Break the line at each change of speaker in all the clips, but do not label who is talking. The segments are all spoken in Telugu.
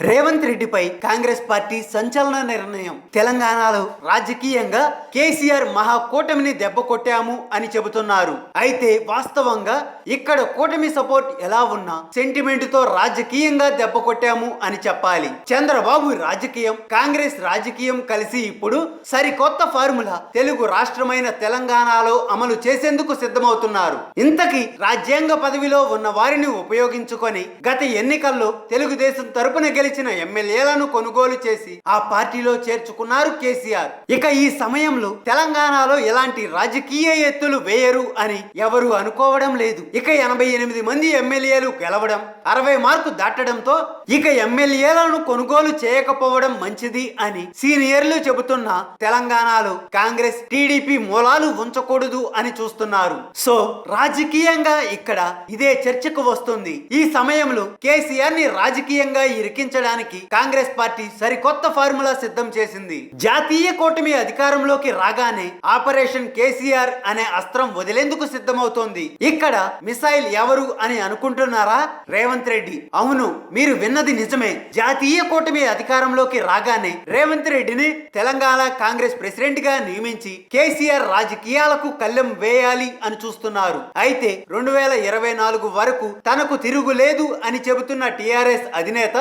రేవంత్ రెడ్డిపై కాంగ్రెస్ పార్టీ సంచలన నిర్ణయం. తెలంగాణలో రాజకీయంగా కేసీఆర్ మహాకూటమిని దెబ్బ కొట్టాము అని చెబుతున్నారు. అయితే వాస్తవంగా ఇక్కడ కూటమి సపోర్ట్ ఎలా ఉన్నా సెంటిమెంట్తో రాజకీయంగా దెబ్బ కొట్టాము అని చెప్పాలి. చంద్రబాబు రాజకీయం కాంగ్రెస్ రాజకీయం కలిసి ఇప్పుడు సరికొత్త ఫార్ములా తెలుగు రాష్ట్రమైన తెలంగాణలో అమలు చేసేందుకు సిద్ధమవుతున్నారు. ఇంతకీ రాజ్యాంగ పదవిలో ఉన్న వారిని ఉపయోగించుకొని గత ఎన్నికల్లో తెలుగుదేశం తరపున గెలి గెలిచిన ఎమ్మెల్యేలను కొనుగోలు చేసి ఆ పార్టీలో చేర్చుకున్నారు కేసీఆర్. ఇక ఈ సమయంలో తెలంగాణలో ఎలాంటి రాజకీయ ఎత్తులు వేయరు అని ఎవరు అనుకోవడం లేదు. ఇక ఎనభై ఎనిమిది మంది ఎమ్మెల్యేలు గెలవడం అరవై మార్కు దాటడంతో ఇక ఎమ్మెల్యేలను కొనుగోలు చేయకపోవడం మంచిది అని సీనియర్లు చెబుతున్న తెలంగాణలో కాంగ్రెస్ టీడీపీ మూలాలు ఉంచకూడదు అని చూస్తున్నారు. సో రాజకీయంగా ఇక్కడ ఇదే చర్చకు వస్తుంది. ఈ సమయంలో కేసీఆర్ని రాజకీయంగా ఇరికించ ఇరికించడానికి కాంగ్రెస్ పార్టీ సరికొత్త ఫార్ములా సిద్ధం చేసింది. జాతీయ కూటమి అధికారంలోకి రాగానే ఆపరేషన్ కేసీఆర్ అనే అస్త్రం వదిలేందుకు సిద్ధమవుతోంది. ఇక్కడ మిసైల్ ఎవరు అని అనుకుంటున్నారా? రేవంత్ రెడ్డి. అవును మీరు విన్నది నిజమే. జాతీయ కూటమి అధికారంలోకి రాగానే రేవంత్ రెడ్డిని తెలంగాణ కాంగ్రెస్ ప్రెసిడెంట్గా నియమించి కేసీఆర్ రాజకీయాలకు కళ్ళెం వేయాలి అని చూస్తున్నారు. అయితే రెండు వేల ఇరవై నాలుగు వరకు తనకు తిరుగులేదు అని చెబుతున్న టిఆర్ఎస్ అధినేత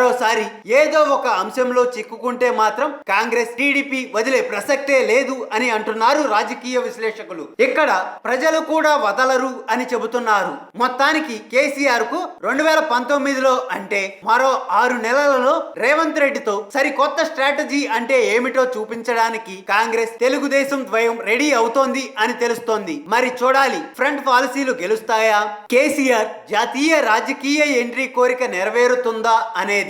మరోసారి ఏదో ఒక అంశంలో చిక్కుకుంటే మాత్రం కాంగ్రెస్ టీడీపీ వదిలే ప్రసక్తే లేదు అని అంటున్నారు రాజకీయ విశ్లేషకులు. ఇక్కడ ప్రజలు కూడా వదలరు అని చెబుతున్నారు. మొత్తానికి కేసీఆర్కు రెండు వేల పంతొమ్మిదిలో అంటే మరో ఆరు నెలలలో రేవంత్ రెడ్డితో సరికొత్త స్ట్రాటజీ అంటే ఏమిటో చూపించడానికి కాంగ్రెస్ తెలుగుదేశం ద్వయం రెడీ అవుతోంది అని తెలుస్తోంది. మరి చూడాలి ఫ్రంట్ పాలసీలు గెలుస్తాయా? కేసీఆర్ జాతీయ రాజకీయ ఎంట్రీ కోరిక నెరవేరుతుందా అనేది.